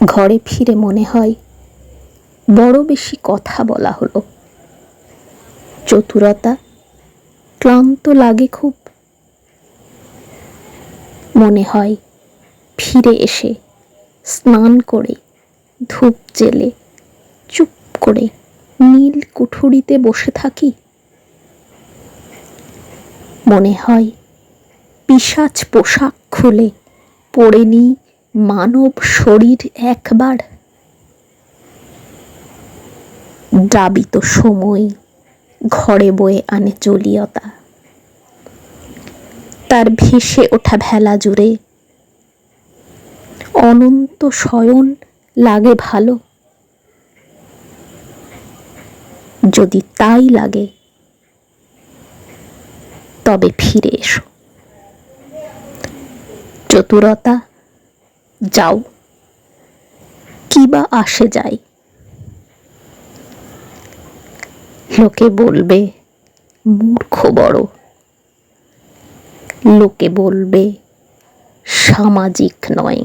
ঘরে ফিরে মনে হয় বড় বেশি কথা বলা হলো। চতুরতা ক্লান্ত লাগে খুব। মনে হয় ফিরে এসে স্নান করে ধূপ জেলে চুপ করে নীল কুঠুরিতে বসে থাকি। মনে হয় পিসাচ পোশাক খুলে পড়ে নিই মানব শরীর একবার দ্রাবিত সময় ঘরে বয়ে আনে জলীয়তা। তার ভেসে ওঠা ভেলা জুড়ে অনন্ত শয়ন লাগে ভালো। যদি তাই লাগে, তবে ফিরে এসো। চতুরতা যাও। কি বা আসে যায়। লোকে বলবে মূর্খ বড়। লোকে বলবে সামাজিক নয়।